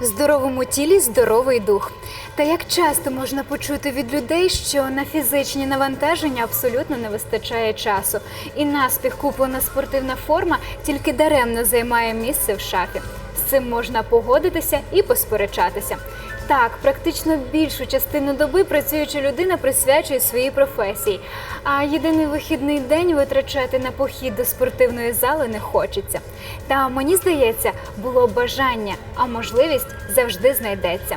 Здоровому тілі здоровий дух. Та як часто можна почути від людей, що на фізичні навантаження абсолютно не вистачає часу, і наспіх куплена спортивна форма тільки даремно займає місце в шафі. З цим можна погодитися і посперечатися. Так, практично більшу частину доби працююча людина присвячує своїй професії, а єдиний вихідний день витрачати на похід до спортивної зали не хочеться. Та мені здається, було бажання, а можливість завжди знайдеться.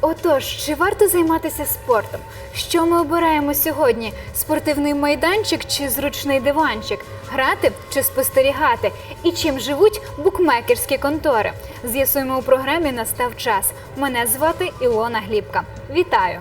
Отож, чи варто займатися спортом? Що ми обираємо сьогодні? Спортивний майданчик чи зручний диванчик? Грати чи спостерігати? І чим живуть букмекерські контори? З'ясуємо у програмі Настав час. Мене звати Ілона Глібка. Вітаю!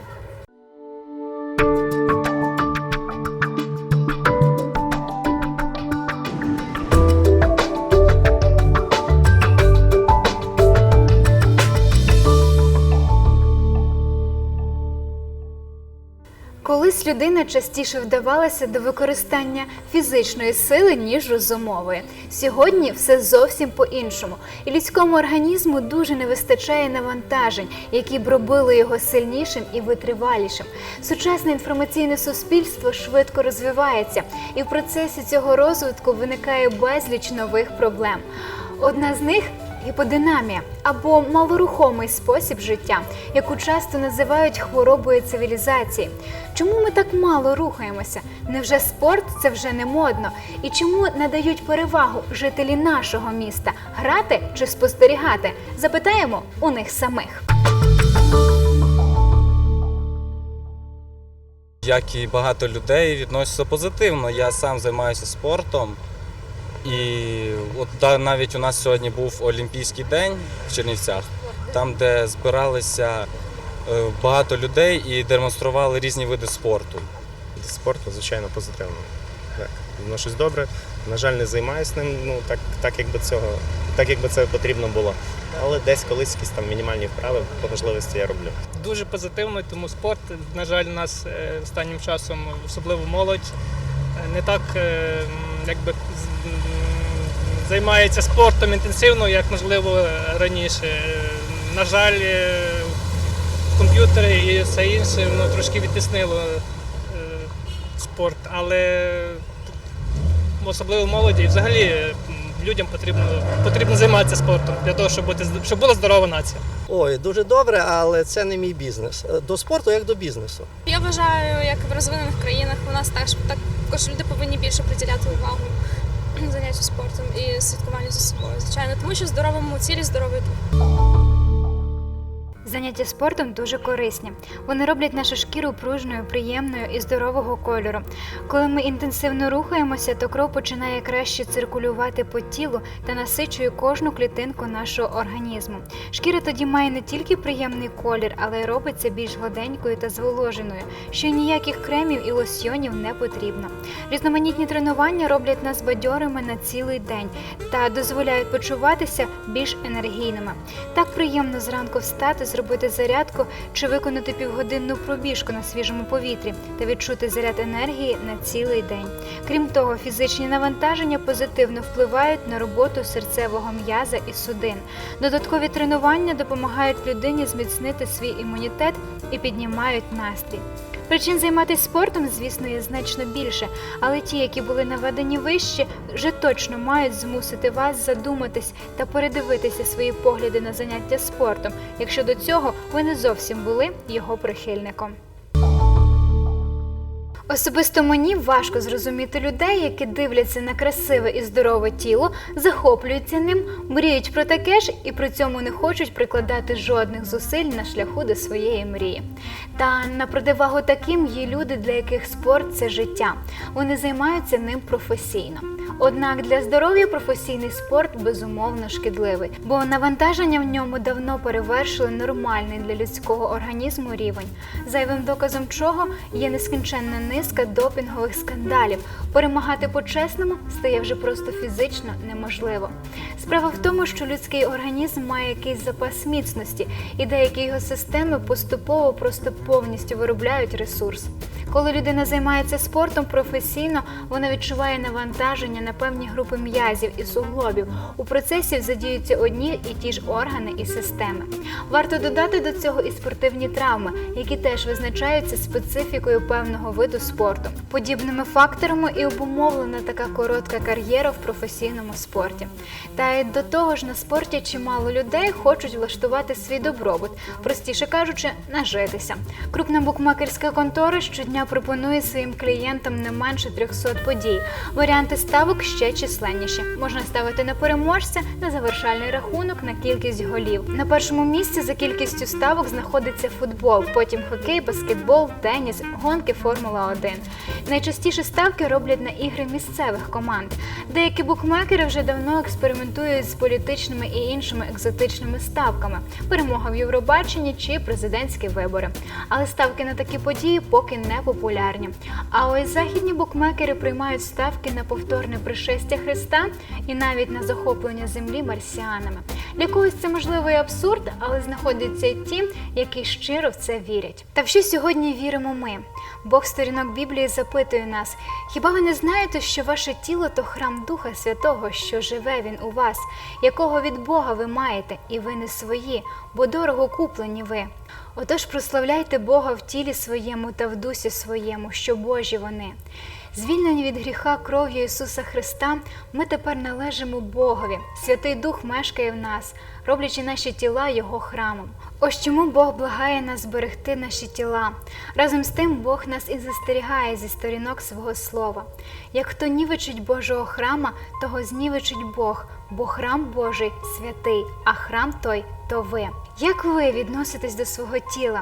Людина частіше вдавалася до використання фізичної сили, ніж розумової. Сьогодні все зовсім по-іншому. І людському організму дуже не вистачає навантажень, які б робили його сильнішим і витривалішим. Сучасне інформаційне суспільство швидко розвивається, і в процесі цього розвитку виникає безліч нових проблем. Одна з них Гіподинамія або малорухомий спосіб життя, яку часто називають хворобою цивілізації. Чому ми так мало рухаємося? Невже спорт це вже не модно? І чому надають перевагу жителі нашого міста грати чи спостерігати? Запитаємо у них самих. Як і багато людей відносяться позитивно. Я сам займаюся спортом. І от навіть у нас сьогодні був Олімпійський день в Чернівцях, там, де збиралися е, багато людей і демонстрували різні види спорту. До спорту, звичайно, позитивно. Так, відношусь добре. На жаль, не займаюся ним, ну так, так якби цього, так якби це потрібно було. Але десь колись якісь там мінімальні вправи по можливості я роблю. дуже позитивно, тому спорт, на жаль, у нас е, останнім часом, особливо молодь, е, не так якби займається спортом інтенсивно, як можливо раніше. Е, На жаль, е, комп'ютери і все інше воно трошки відтіснило е, спорт, але особливо молоді, і взагалі людям потрібно, потрібно займатися спортом для того, щоб бути з- щоб була здорова нація. Ой, дуже добре, але це не мій бізнес. До спорту як до бізнесу. Я вважаю, як в розвинених країнах у нас теж також люди повинні більше приділяти увагу заняттю спортом і святкування за собою, звичайно, тому що здоровому цілі здоровий дух. Заняття спортом дуже корисні. Вони роблять нашу шкіру пружною, приємною і здорового кольору. Коли ми інтенсивно рухаємося, то кров починає краще циркулювати по тілу та насичує кожну клітинку нашого організму. Шкіра тоді має не тільки приємний колір, але й робиться більш гладенькою та зволоженою, що ніяких кремів і лосьйонів не потрібно. Різноманітні тренування роблять нас бадьорими на цілий день та дозволяють почуватися більш енергійними. Так приємно зранку встати, зробити зарядку чи виконати півгодинну пробіжку на свіжому повітрі та відчути заряд енергії на цілий день. Крім того, фізичні навантаження позитивно впливають на роботу серцевого м'яза і судин. Додаткові тренування допомагають людині зміцнити свій імунітет і піднімають настрій. Причин займатися спортом, звісно, є значно більше, але ті, які були наведені вище, вже точно мають змусити вас задуматись та передивитися свої погляди на заняття спортом, якщо до цього ви не зовсім були його прихильником. Особисто мені важко зрозуміти людей, які дивляться на красиве і здорове тіло, захоплюються ним, мріють про таке ж і при цьому не хочуть прикладати жодних зусиль на шляху до своєї мрії. Та на противагу таким є люди, для яких спорт це життя. Вони займаються ним професійно. Однак для здоров'я професійний спорт безумовно шкідливий, бо навантаження в ньому давно перевершили нормальний для людського організму рівень. Зайвим доказом чого є нескінченна низка допінгових скандалів. Перемагати по-чесному стає вже просто фізично неможливо. Справа в тому, що людський організм має якийсь запас міцності, і деякі його системи поступово просто повністю виробляють ресурс. Коли людина займається спортом професійно, вона відчуває навантаження на певні групи м'язів і суглобів. У процесі задіються одні і ті ж органи і системи. Варто додати до цього і спортивні травми, які теж визначаються специфікою певного виду спорту. Подібними факторами і обумовлена така коротка кар'єра в професійному спорті. Та й до того ж на спорті чимало людей хочуть влаштувати свій добробут, простіше кажучи, нажитися. Крупна букмекерська контора щодня пропонує своїм клієнтам не менше 300 подій. Варіанти ставок ще численніші. Можна ставити на переможця, на завершальний рахунок, на кількість голів. На першому місці за кількістю ставок знаходиться футбол, потім хокей, баскетбол, теніс, гонки Формула 1. Найчастіше ставки роблять на ігри місцевих команд. Деякі букмекери вже давно експериментують з політичними і іншими екзотичними ставками, перемога в Євробаченні чи президентські вибори. Але ставки на такі події поки не популярні. А ось західні букмекери приймають ставки на повторне пришестя Христа і навіть на захоплення землі марсіанами. Для когось це можливо і абсурд, але знаходяться ті, які щиро в це вірять. Та в що сьогодні віримо ми? Бог сторінок Біблії запитує нас: хіба ви не знаєте, що ваше тіло то храм Духа Святого, що живе він у вас, якого від Бога ви маєте, і ви не свої, бо дорого куплені ви. Отож прославляйте Бога в тілі своєму та в дусі своєму, що Божі вони. Звільнені від гріха кров'ю Ісуса Христа, ми тепер належимо Богові. Святий Дух мешкає в нас, роблячи наші тіла Його храмом. Ось чому Бог благає нас зберегти наші тіла. Разом з тим Бог нас і застерігає зі сторінок свого слова. Як хто нівечить Божого храма, того знівечить Бог, бо храм Божий святий, а храм той то ви. Як ви відноситесь до свого тіла?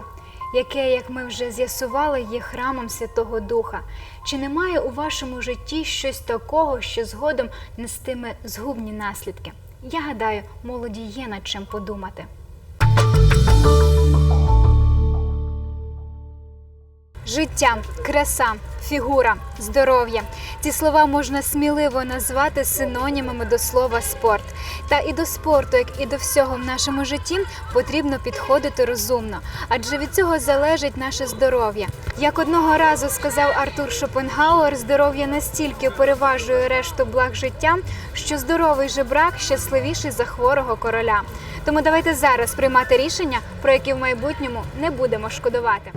Яке, як ми вже з'ясували, є храмом Святого Духа. Чи немає у вашому житті щось такого, що згодом нестиме згубні наслідки? Я гадаю, молоді є над чим подумати. Життя, краса, фігура, здоров'я. Ці слова можна сміливо назвати синонімами до слова спорт. Та і до спорту, як і до всього в нашому житті, потрібно підходити розумно, адже від цього залежить наше здоров'я. Як одного разу сказав Артур Шопенгауер, здоров'я настільки переважує решту благ життя, що здоровий жебрак щасливіший за хворого короля. Тому давайте зараз приймати рішення, про які в майбутньому не будемо шкодувати.